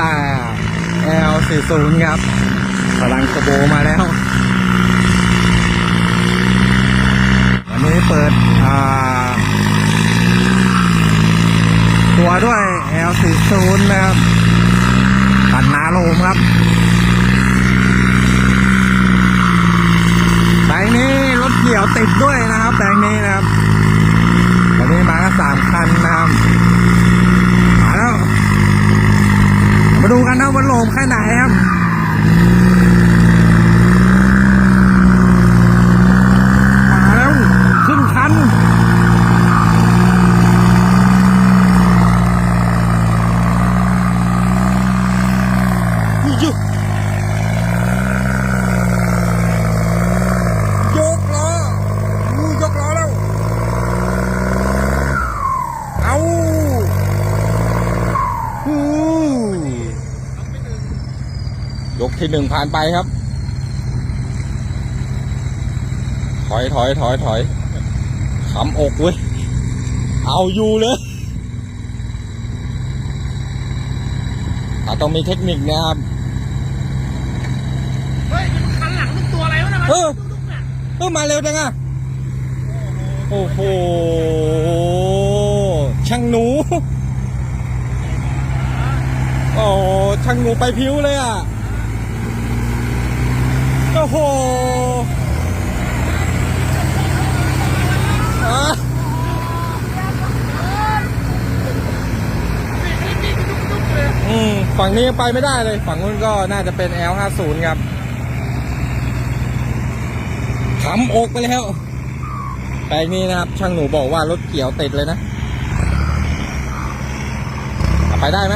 ต้า L40 ครับพลังกระโบมาแล้ว วันนี้เปิดอ่าตัวด้วย L40 นะครับตัดนาโลมครับแปลงนี้รถเกี่ยวติดด้วยนะครับแปลงนี้นะครับ วันนี้มาสามคันนะครับมาแล้ว มาดูกันนะว่าโลมแค่ไหนครับ มาแล้วขึ้นคัน ยุยกล้อยกล้อแล้ว เอาอู้ยกที่หนึ่งผ่านไปครับ ถอยถอยถอยถอยขำอกเว้ย เอาอยู่เลยอะต้องมีเทคนิคนะครับ เฮ้ยนี่มันคันหลังลูกตัวอะไรวะนะมัน เออเออมาเร็วจังอะโอ้โหช่างหนูโอ้ช่างหนูไปพิ้วเลยอะโอ้โหอะนี่นี่นี่ดุ๊กๆเลยอืมฝั่งนี้ไปไม่ได้เลย ฝั่งนู้นก็น่าจะเป็น L50 ครับขำอกไปแล้วแปนี้นะครับ ช่างหนูบอกว่ารถเกี่ยวติดเลยนะ ไปได้ไหม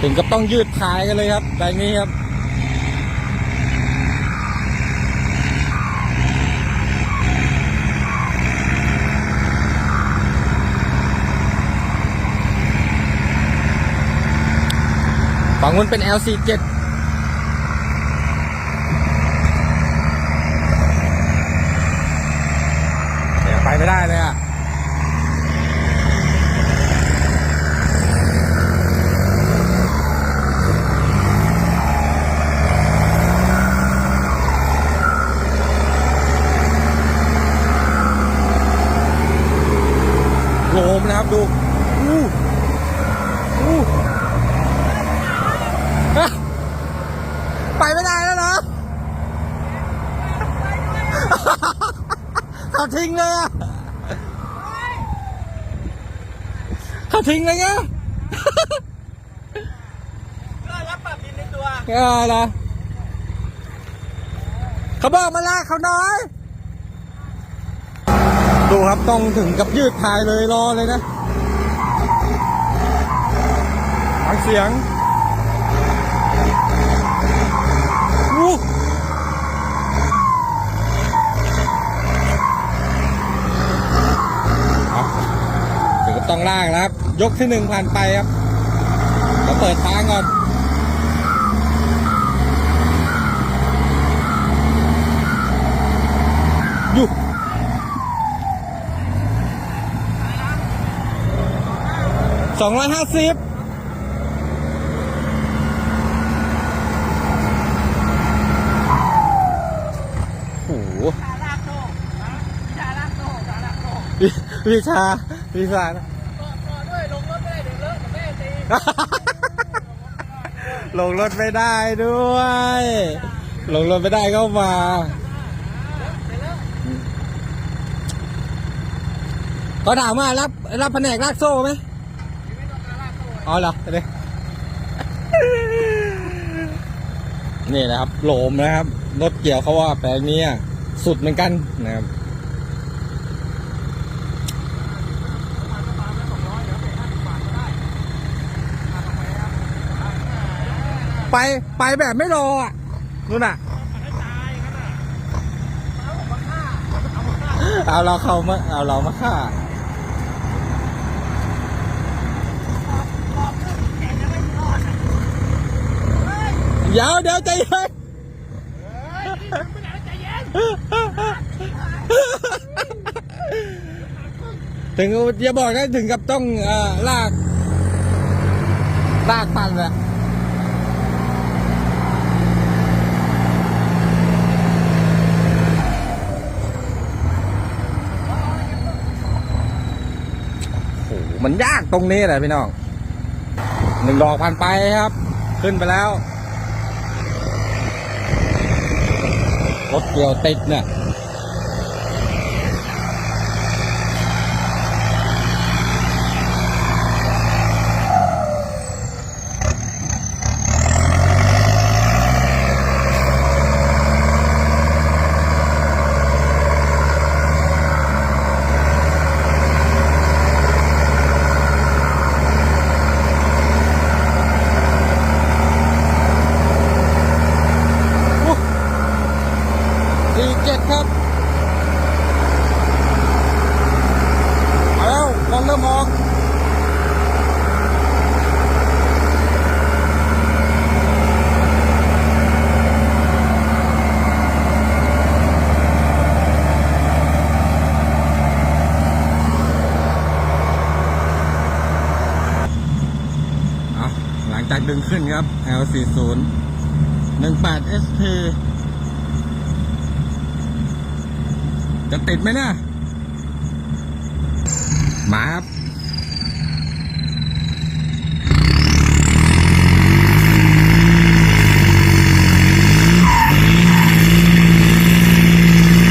ถึงกับต้องยืดท้ายกันเลยครับแปลงนี้ครับฝั่งนู้นเป็น LC7 เดี๋ยวไปไม่ได้เลยอะ โลมนะ ครับดูอู้อู้ฮะไปไม่ได้แล้วเหรอเขาทิ้งเลยอะเขาทิ้งเลยไงก็รับปรับดินในตัวเออเหรอเขาบอกมาลากเขาน้อย ดูครับต้องถึงกับยืดทายเลยรอเลยนะฟังเสียงอู้ถึงกับต้องลากแล้วครับ ยกที่หนึ่งผ่านไปครับเราเปิดทางก่อน อยู่ สองร้อยห้าสิบโอ้โหชาลากโซ่นะชาลากโซ่ชาลากโซ่วิวิชาวิชานะต่อต่อด้วยลงรถไม่ได้เดี๋ยวเลอะเดี๋ยวแม่ตีลงรถไม่ได้ด้วย ลงรถไม่ได้ก็มาเขาถามว่ารับรับแผนกลากโซ่ไหม อ๋อเหรอเดี๋ยวนี่นะครับโหลมนะครับ รถเกี่ยวเขาว่าแปลงนี้อะสุดเหมือนกันนะครับไปไปแบบไม่รออะนู่นอะเอาเราเข้ามาเอาเรามาฆ่า เดี๋ยวเดี๋ยวใจเย็นถึงอย่าบอกนะถึงกับต้องลาก ลากปั่นแหละโอ้โหมันยากตรงนี้แหละพี่น้องหนึ่งดอกพันไปครับ ขึ้นไปแล้ว รถเกี่ สี่เจ็ดครับมาแล้วลองเริ่มออกหลังจากดึงขึ้นครับ L40 18 SP จะติดไหมเนี่ยมาครับ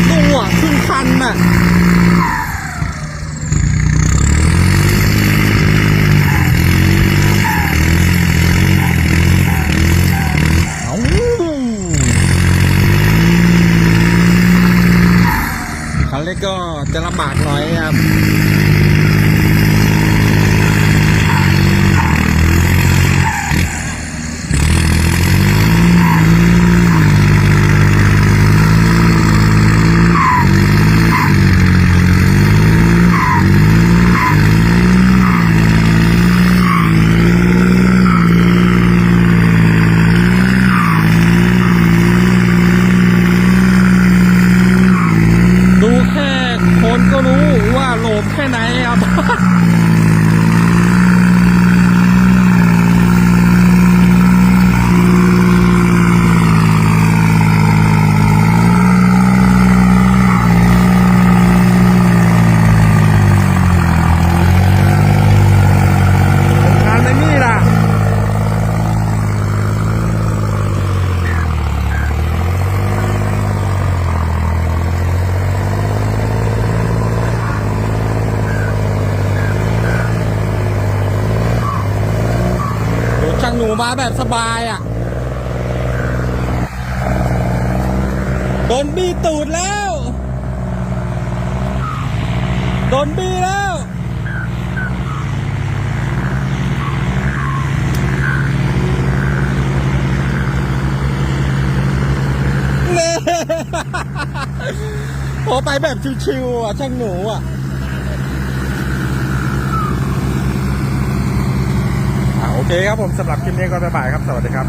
ตัวครึ่งคันน่ะ เอาคันเล็กก็จะลำบากหน่อยครับ ดูแค่คนก็รู้ว่าโหลมแค่ไหนครับ งานในนี่ล่ะ โหช่างหนูมาแบบสบายอะ โดนบีตูดแล้ว โดนบีแล้ว เน่ โอ้ไปแบบชิวๆอะช่างหนูอะ อ่า โอเคครับผมสำหรับคลิปนี้ก็จะบ่ายครับ สวัสดีครับ